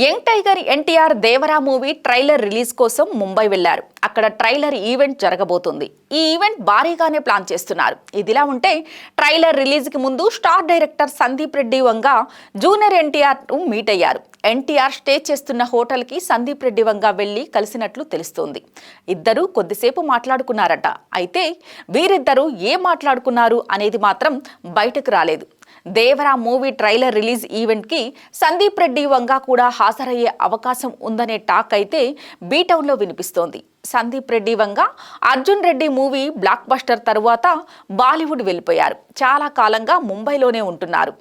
Young tiger NTR Devara movie trailer release కోసం ముంబై వెళ్ళారు అక్కడ ట్రైలర్ ఈవెంట్ జరగబోతుంది. ఈ ఈవెంట్ భారీగానే ప్లాన్ చేస్తున్నారు. ఇదిలా ఉంటే ట్రైలర్ రిలీజ్కి ముందు star director Sandeep Reddy Vanga junior NTR meet అయ్యారు. ఎన్టీఆర్ స్టే చేస్తున్న హోటల్కి సందీప్ రెడ్డి వంగ వెళ్ళి కలిసినట్లు తెలుస్తోంది. ఇద్దరూ కొద్దిసేపు మాట్లాడుకున్నారట. అయితే వీరిద్దరూ ఏం మాట్లాడుకున్నారు అనేది మాత్రం బయటకు రాలేదు. దేవరా మూవీ ట్రైలర్ రిలీజ్ ఈవెంట్కి సందీప్ రెడ్డి వంగ కూడా హాజరయ్యే అవకాశం ఉందనే టాక్ అయితే బీటౌన్లో వినిపిస్తోంది. Sandeep Reddy Vanga Arjun Reddy movie blockbuster తరువాత బాలీవుడ్ వెళ్ళిపోయారు. చాలా కాలంగా ముంబైలోనే ఉంటున్నారు.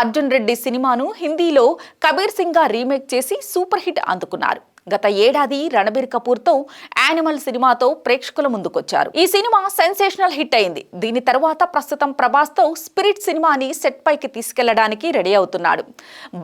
అర్జున్ రెడ్డి సినిమాను హిందీలో కబీర్ సింగ్గా రీమేక్ చేసి సూపర్ హిట్ అందుకున్నారు. గత ఏడాది రణబీర్ కపూర్తో యానిమల్ సినిమాతో ప్రేక్షకుల ముందుకొచ్చారు. ఈ సినిమా సెన్సేషనల్ హిట్ అయింది. దీని తర్వాత ప్రస్తుతం ప్రభాస్తో స్పిరిట్ సినిమాని సెట్ పైకి తీసుకెళ్ళడానికి రెడీ అవుతున్నాడు.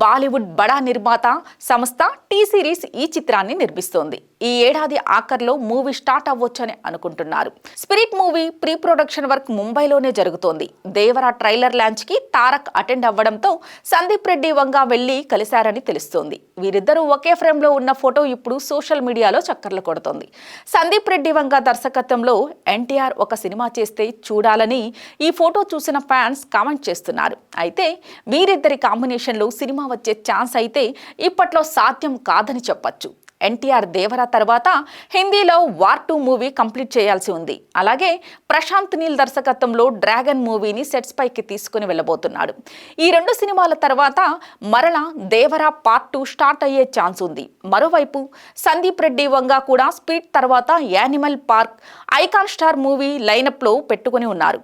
బాలీవుడ్ బడా నిర్మాత సంస్థ టీ సిరీస్ ఈ చిత్రాన్ని నిర్మిస్తోంది. ఈ ఏడాది ఆఖర్లో మూవీ స్టార్ట్ అవ్వొచ్చని అనుకుంటున్నారు. Spirit movie pre production work ముంబైలోనే జరుగుతోంది. దేవరా ట్రైలర్ లాంచ్కి తారక్ అటెండ్ అవ్వడంతో సందీప్ రెడ్డి వంగా వెళ్ళి కలిశారని తెలుస్తోంది. వీరిద్దరూ ఒకే ఫ్రేమ్లో ఉన్న ఫోటో ఇప్పుడు సోషల్ మీడియాలో చక్కర్లు కొడుతోంది. సందీప్ రెడ్డి వంగ దర్శకత్వంలో ఎన్టీఆర్ ఒక సినిమా చేస్తే చూడాలని ఈ ఫోటో చూసిన ఫ్యాన్స్ కామెంట్ చేస్తున్నారు. అయితే వీరిద్దరి కాంబినేషన్లో సినిమా వచ్చే ఛాన్స్ అయితే ఇప్పట్లో సాధ్యం కాదని చెప్పచ్చు. ఎన్టీఆర్ దేవరా తర్వాత హిందీలో వార్ టూ మూవీ కంప్లీట్ చేయాల్సి ఉంది. అలాగే ప్రశాంత్ నీల్ దర్శకత్వంలో డ్రాగన్ మూవీని సెట్స్ పైకి తీసుకుని వెళ్ళబోతున్నాడు. ఈ రెండు సినిమాల తర్వాత మరల దేవరా పార్ట్ టూ స్టార్ట్ అయ్యే ఛాన్స్ ఉంది. మరోవైపు సందీప్ రెడ్డి వంగ కూడా స్పీడ్ తర్వాత Animal Park icon star movie లైనప్లో పెట్టుకుని ఉన్నారు.